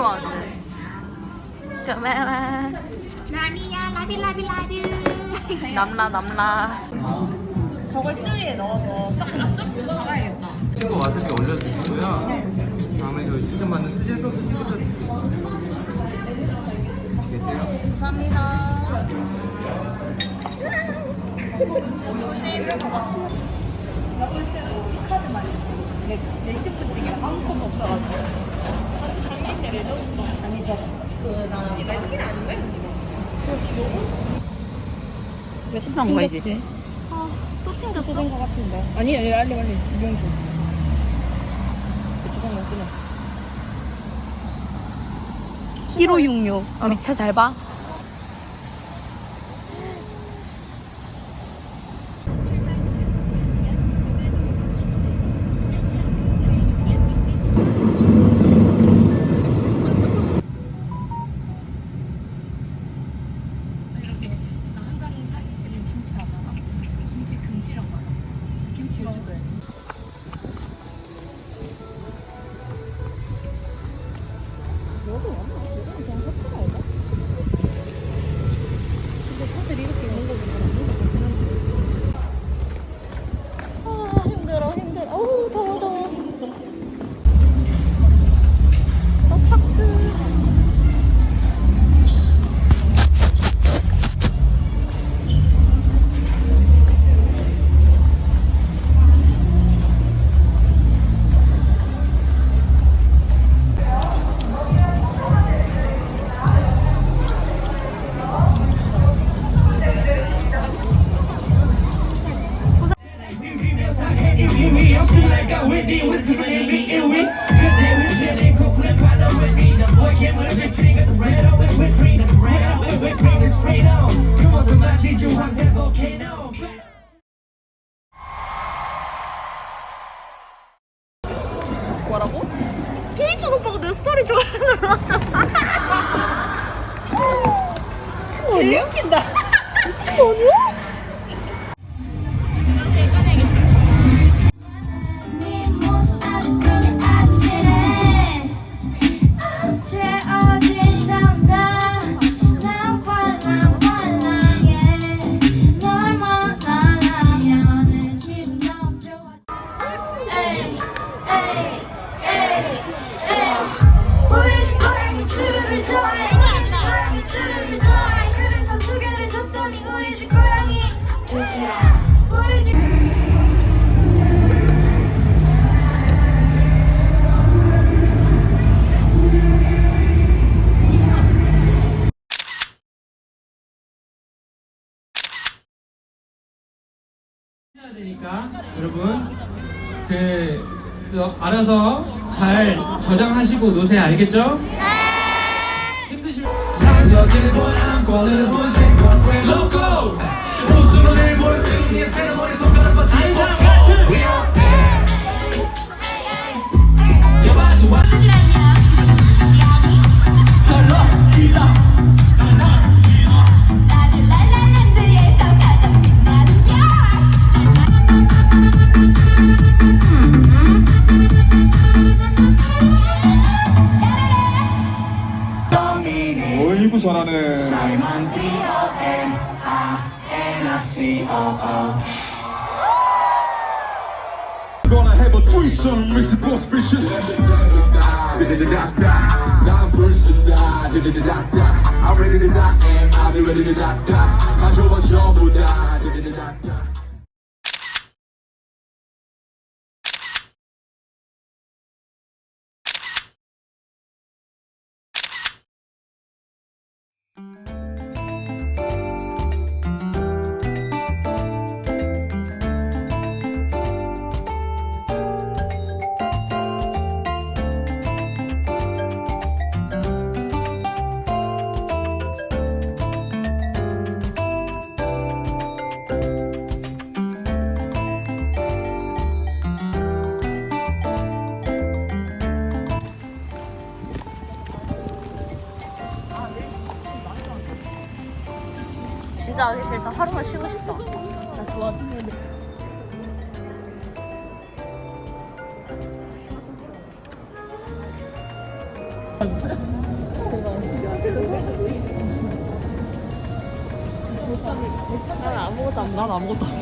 좋아하는데. 고마워. 라비야 라비 라비 라비. 남라 남라. 저걸 쭈리에 넣어서 싹 앞쪽에서 박아야겠다. 친구 와사비 올려주시고요. 다음에 저희 추천 받는 수제 소스 찍어서 드릴게요. 계세요? 감사합니다. 몇시 간 거이지? 지또 튕겼어? 아니, 아니, 빨리, 빨리. 유영준. 주성만 끊어. 1566. 우리 차 잘 봐. 뭐라고? 되니까 여러분 그, 그 알아서 잘 저장하시고 노세요. 알겠죠? 힘드시 Gonna have a threesome, it's suspicious. Nine I'm ready to die, and I'll be ready to die. I show my jumbo die. 진짜 하기 싫다. 하루만 쉬고 싶다. 난 아무것도 안 난 아무것도 안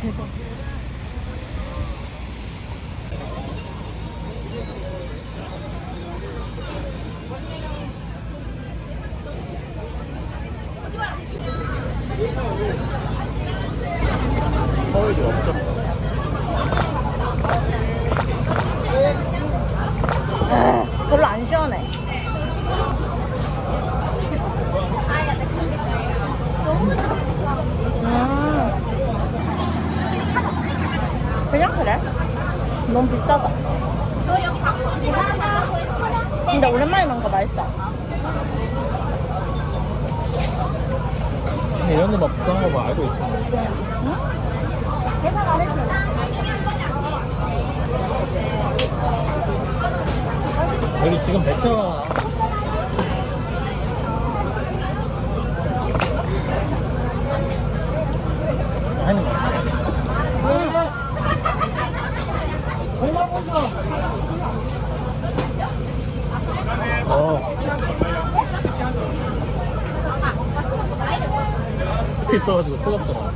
서울 너무 비싸다. 근데 오랜만에 먹으니까 맛있어. 근데 이런 데막 비싼 거뭐 알고 있어. 여기 지금 배차 하는 거 같아. 어. 있어가지고 뜨겁더라.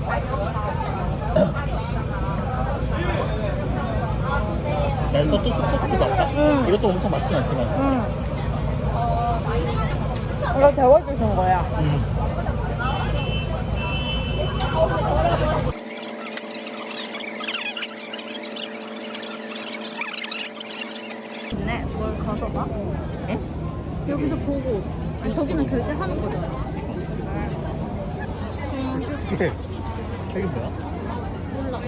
난 서또 소스도 없다. 응. 이것도 엄청 맛있진 않지만. 응. 이거 데워주신 거야. 음. 네, 뭘 가져가? 응? 여기서 보고. 아니, 저기는 결제하는 거잖아. 이게 이게 뭐야? 몰라.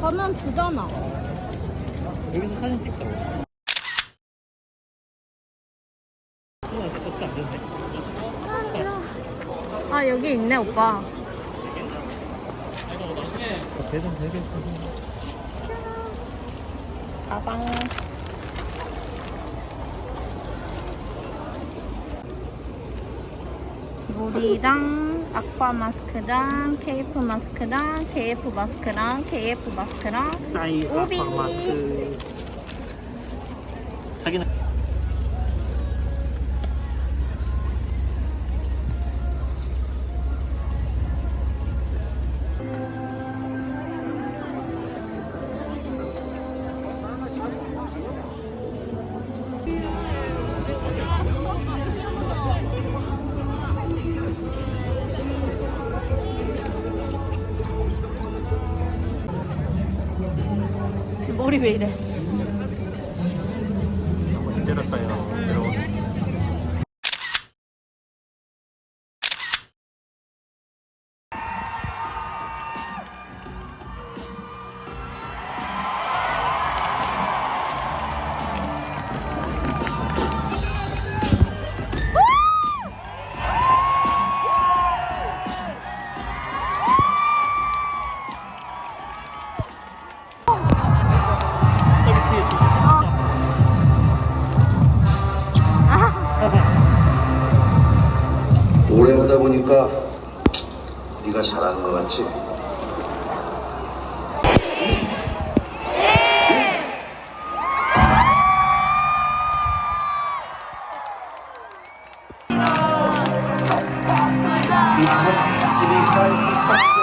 가면 주잖아. 여기서 사진 찍자. 아, 여기 있네, 오빠. 대전 되게 가방. 물이랑 아쿠아 마스크랑 KF 마스크랑 KF 마스크랑 KF 마스크랑 싸이 우비. 마스크. 자기는 머리 왜이 보니까 네가 잘하는 것 같지? 이집 21살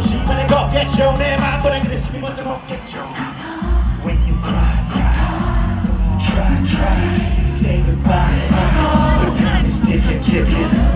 없이 만에 걷겠죠. 내 맘보다 그랬으면 먼저 먹겠죠. When chicken, chicken.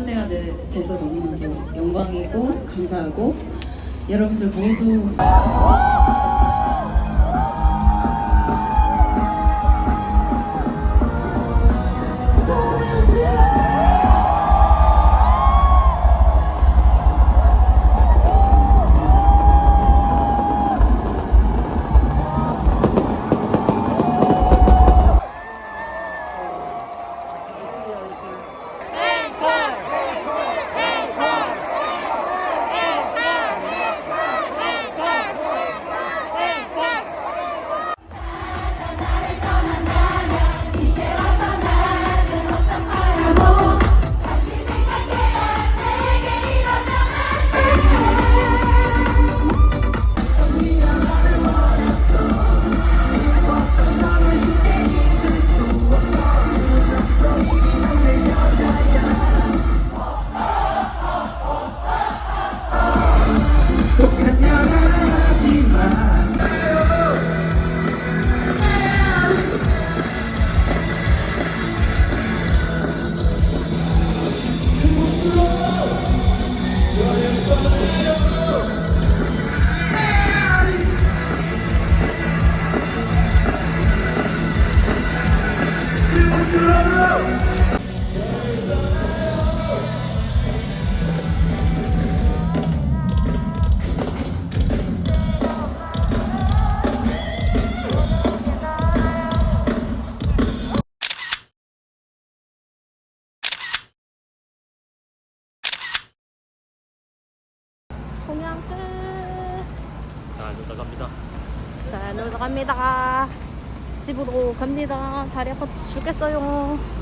초대가 되- 돼서 너무나도 영광이고 감사하고 여러분들 모두 자, 놀러 갑니다. 집으로 갑니다. 다리 아파 죽겠어요.